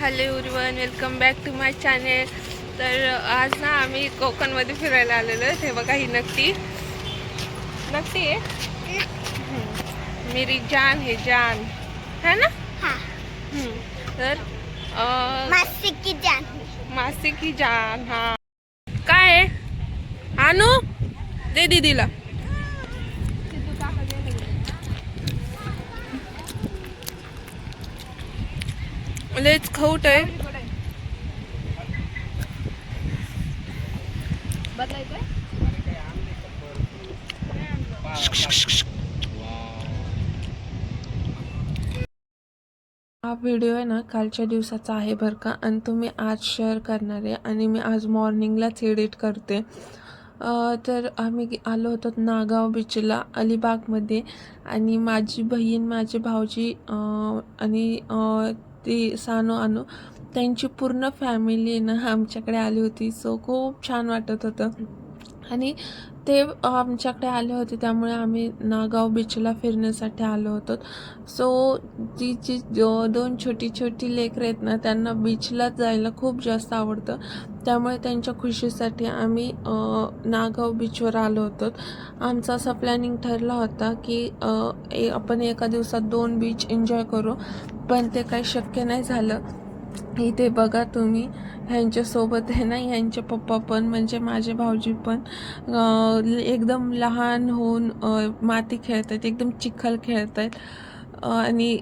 Hello everyone welcome back to my channel. तर आज ना आम्ही कोकणमध्ये फिरायला आलेलो आहे. हे बघा ही नक्की. नक्की आहे. मेरी जान है जान. है ना? हा. हम्म. तर मासिक की जान. मासी की जान हा. काय आहे? आणू? दे दीदीला. लेच खाऊट आहे. हा व्हिडिओ आहे ना कालच्या दिवसाचा आहे बरं का. आणि तो मी आज शेअर करणार आहे आणि मी आज मॉर्निंगलाच एडिट करते. तर आम्ही आलो होतो नागाव बीचला अलिबागमध्ये. आणि माझी बहीण माझे भाऊजी आणि ती सानो आणू त्यांची पूर्ण फॅमिली ना आमच्याकडे आली होती. सो खूप छान वाटत होतं. आणि ते आमच्याकडे आले होते त्यामुळे आम्ही नागाव बीचला फिरण्यासाठी आलो होतो. सो ती जी दोन छोटी छोटी लेकरं आहेत ना त्यांना बीचलाच जायला खूप जास्त आवडतं. त्यामुळे त्यांच्या खुशीसाठी आम्ही नागाव बीचवर आलो होतो. आमचा असा प्लॅनिंग ठरला होता की ए आपण एका दिवसात दोन बीच एन्जॉय करू. पण ते काही शक्य नाही झालं. इथे बघा तुम्ही ह्यांच्यासोबत आहे ना ह्यांचे पप्पा पण म्हणजे माझे भाऊजी पण एकदम लहान होऊन माती खेळत आहेत एकदम चिखल खेळत आहेत आणि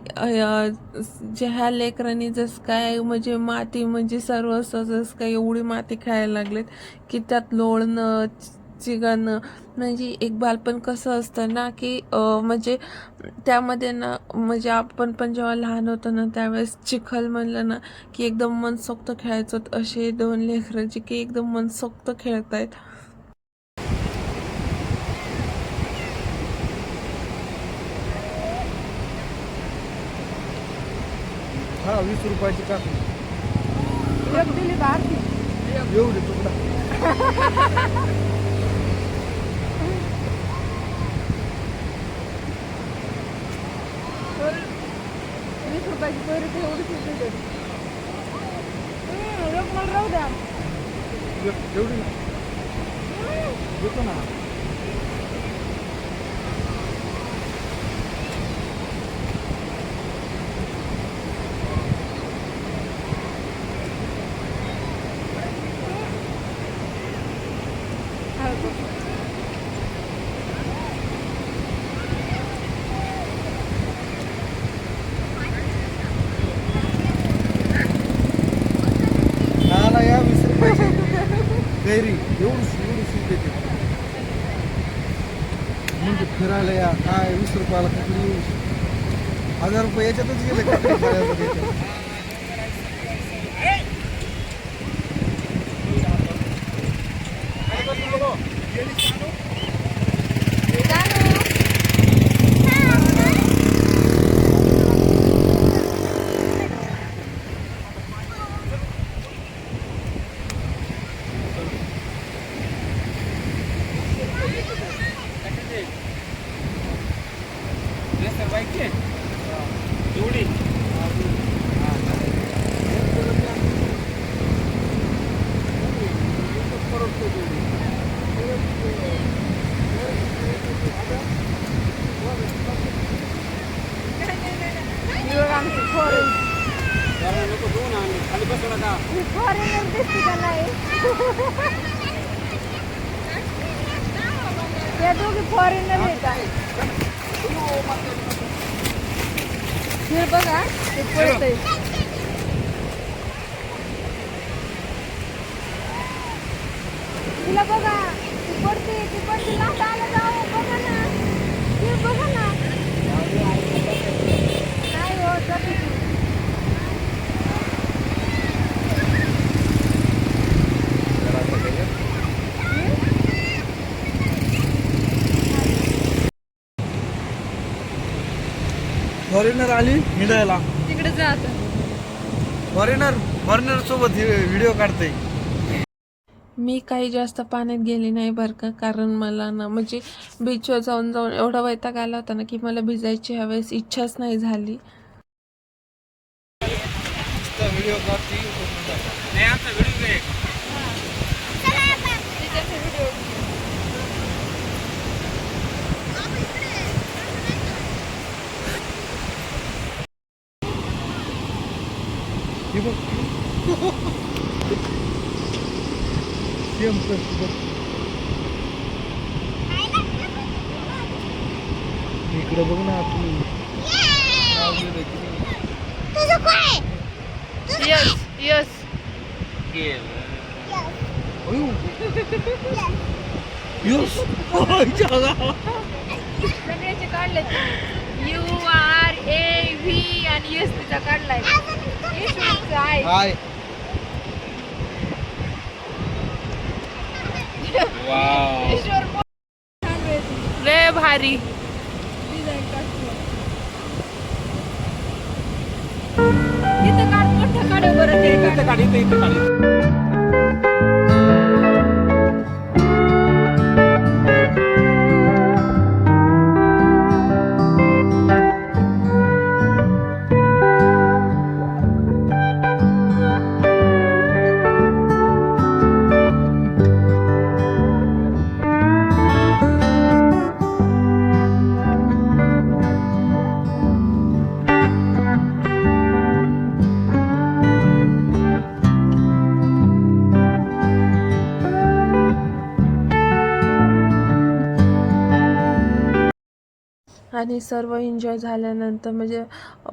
जे ह्या लेकरांनी जसं काय म्हणजे माती म्हणजे सर्व जसं काय एवढी माती खेळायला लागलेत की त्यात लोळणं चिगणं म्हणजे एक बालपण कसं असतं ना की म्हणजे त्यामध्ये ना म्हणजे आपण पण जेव्हा लहान होतो ना त्यावेळेस चिखल म्हणलं ना की एकदम मनसोक्त खेळायचो. असे दोन लेकरं जे की एकदम मनसोक्त खेळत आहेत हा वीस रुपयाची काकडी एवढी तुकडा. एक- एवढी ना देतो ना नाला या वीस रुपयाची गैरी एवढी एवढी देते म्हणजे फिरायला या काय वीस रुपयाला काकडी हजार रुपये याच्यातच गेले काकडी खायला त्याच्यात. फॉरेनर दिसते का नाही त्या दोघी फॉरेनर आहेत का हे बघा ते पडतंय तिला बघा ती पडते ती पडते लाट आला जाऊ बघा ना ते बघा ना नाही हो जाते ती. फॉरेनर आली हिंडायला. तिकडे जात फॉरेनर फॉरेनर सोबत व्हिडिओ काढते मी काही जास्त पाण्यात गेले नाही बरं का कारण मला ना म्हणजे बीचवर जाऊन जाऊन एवढा वैताग आला होता ना की मला भिजायची ह्यावेळेस इच्छाच नाही झाली. व्हिडिओ काढते नाही आमचा व्हिडिओ आहे तिच्याचे व्हिडिओ हे बघ सेम तसं बघ इकडे बघ ना तू. Yes yes. यस. सगळ्याचे काढले यू आर ए व्ही आणि यस तिचा काढलाय हाय वाव ईश्वर मोठा छान वेळेस लय भारी. तिथं काढ मोठं काढ बरं ते इथं काढ इथं इथं काढ. आणि सर्व एन्जॉय झाल्यानंतर म्हणजे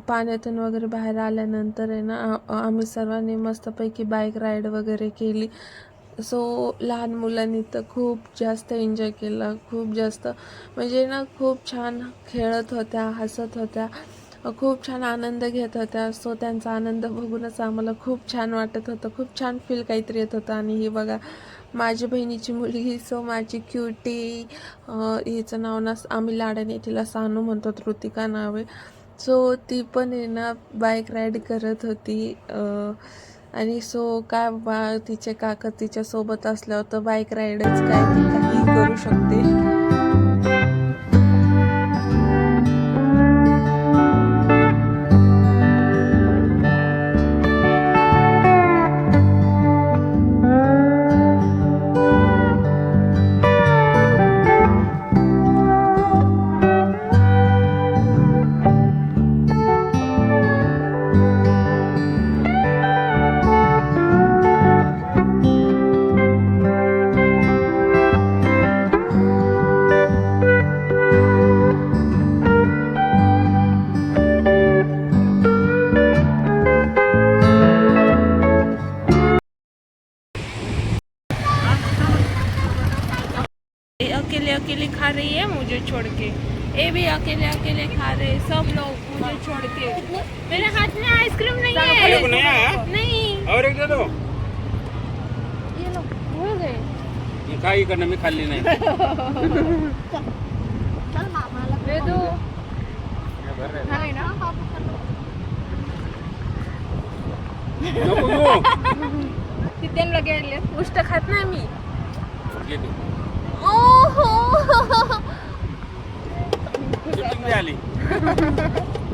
पाण्यातून वगैरे बाहेर आल्यानंतर आहे ना आम्ही सर्वांनी मस्तपैकी बाईक राईड वगैरे केली. सो लहान मुलांनी तर खूप जास्त एन्जॉय केला. खूप जास्त म्हणजे ना खूप छान खेळत होत्या हसत होत्या. खूप छान आनंद घेत होत्या. सो त्यांचा आनंद बघूनच आम्हाला खूप छान वाटत होतं. खूप छान फील काहीतरी येत होतं. आणि ही बघा माझ्या बहिणीची मुलगी सो माझी क्युटी हिचं नाव ना आम्ही लाडाने तिला सानू म्हणतो ऋतिका नावे सो ती पण आहे ना बाईक राईड करत होती आणि सो काय बा तिचे काका तिच्यासोबत असल्यावर तर बाईक राईडच काय ती काही करू शकते. छोड़ के ये भी अकेले अकेले खा रहे सब लोग मुझे छोड़ के मेरे हाथ में आइसक्रीम नहीं है। नहीं नहीं। और एक दे दो। ये लोग भूल गए। मी काही इकडनं मी खाल्ली नाही। वेदू खाल्ले ना। नको घेऊ. ती त्यांना गेले उष्ट खात नाही मी ओहो। आली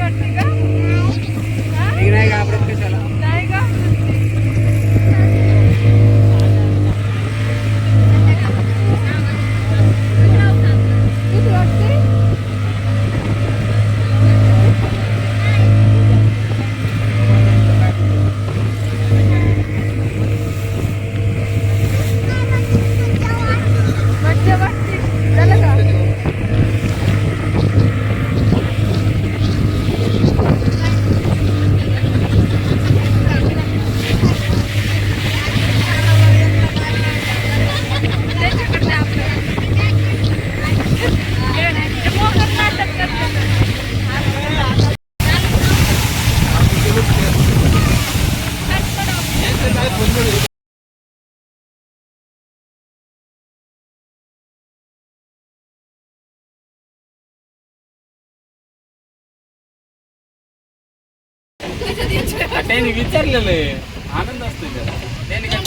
वाटते का ठीक नाही घाबरत कशाला नाही का किती वाटते मज्जा वाटते झालं का त्याच्याकडे आपलं ते मोहन नाटक करतात त्यांनी विचारलेलं आहे. आनंद असतो त्याला. त्यांनी काय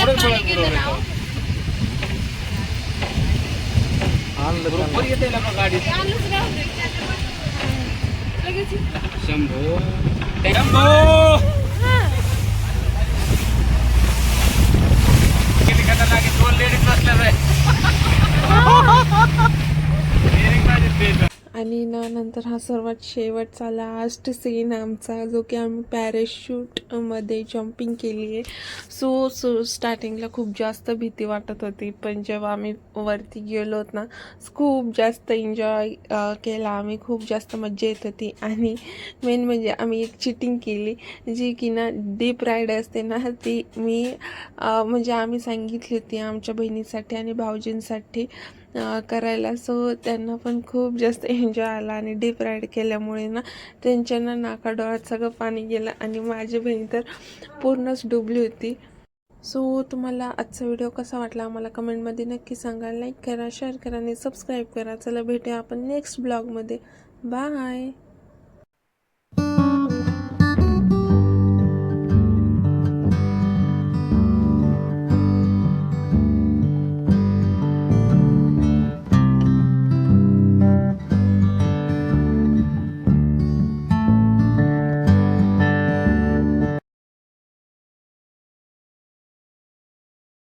पुढे बरोबर. येते ना बघ गाडी. शंभो. शंभो! दोन लेडीज बसल्या आणि ना नंतर हा सर्वात शेवटचा लास्ट सीन आमचा जो की आम्ही पॅरेशूटमध्ये जम्पिंग केली आहे. सो सो स्टार्टिंगला खूप जास्त भीती वाटत होती. पण जेव्हा आम्ही वरती गेलो ना खूप जास्त एन्जॉय केला आम्ही. खूप जास्त मज्जा येत होती. आणि मेन म्हणजे आम्ही एक चिटिंग केली जी की ना डीप राईड असते ना ती मी म्हणजे आम्ही सांगितली होती आमच्या बहिणीसाठी आणि भाऊजींसाठी. करायला. सो त्यांना पण खूप जास्त एन्जॉय आला आणि डीप राईड केल्यामुळे ना त्यांच्या नाका डोळ्यात सगळं पाणी गेलं आणि माझी बहीण तर पूर्णच डुबली होती. सो तुम्हाला आजचा व्हिडिओ कसा वाटला आम्हाला कमेंटमध्ये नक्की सांगा. लाईक करा शेअर करा आणि सबस्क्राईब करा. चला भेटूया आपण नेक्स्ट ब्लॉगमध्ये बाय